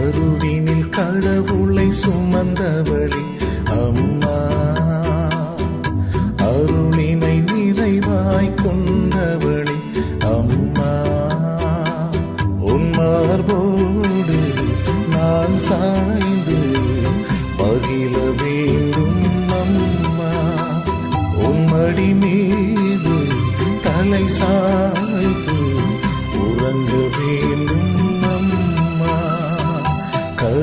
கருவினில் கடவுளை சுமந்தவளே அம்மா. அருளினை நிறைவாய் கொண்டவளே அம்மா. உன்மார்போடு நான் சாய்ந்து பகில வேண்டும் அம்மா. உன்மடி மீது தலை சாய்ந்து உறங்க வேண்டும்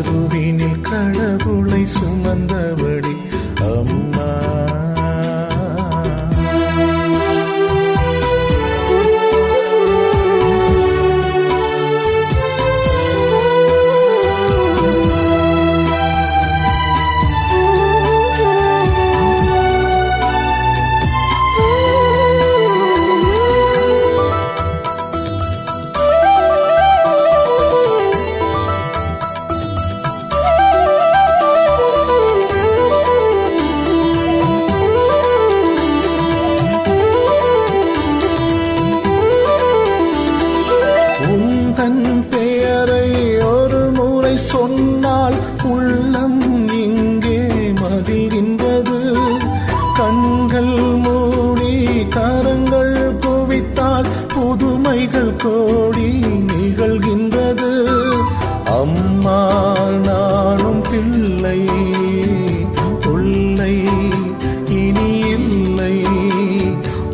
கருவினில் கடவுளை சுமந்தபடி அம்மா புதுமைகள் கோடி நிகழ்கின்றது. அம்மா நானும் பிள்ளை தொல்லை இனி இல்லை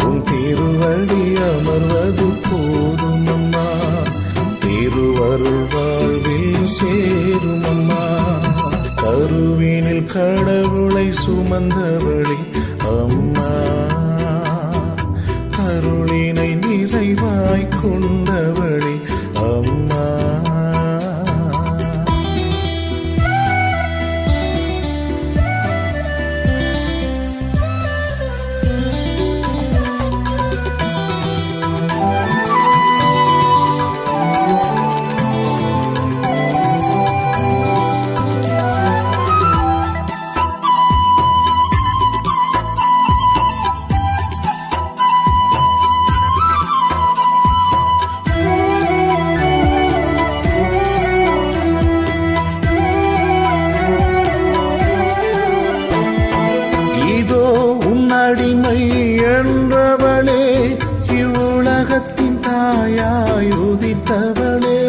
உன் திருவடி அமர்வது போதும் அம்மா. திருவருள் வாழ்வில் சேரும் அம்மா. கருவினில் கடவுளை சுமந்தவழி அம்மா. அருளினை நிறைவாய்க் கொண்டவழி அடிமை என்றவளே இவ்வுலகத்தின் தாயாய் உதித்தவளே.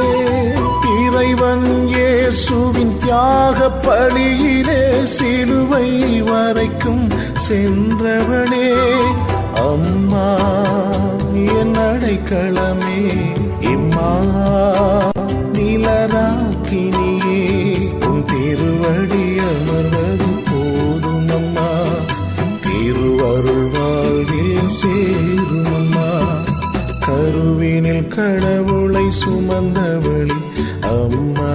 இறைவன் இயேசுவின் தியாக பலியிலே சிலுவை வரைக்கும் சென்றவளே. அம்மா என் அடைக்கலமே இம்மா நிலராக்கினியே சேரும் அம்மா கருவினில் கடவுளை சுமந்தவளி அம்மா.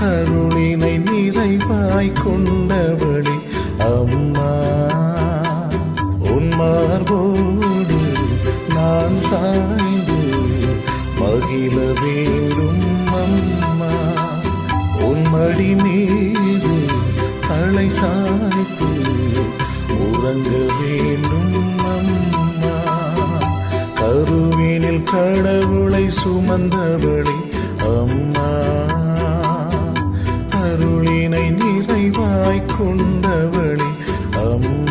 அருளினை நிறைவாய் கொண்டவளி அம்மா. உன்மார்போடு நான் சாய்ந்து மகிழ வேண்டும் அம்மா. உன்மடி மீது தலை சாய்த்து உறங்க வேண்டும் அம்மா. கருவினில் கடவுளை சுமந்தபடி அம்மா. அருளினை நிறைவாய் கொண்டவளி அம்மா.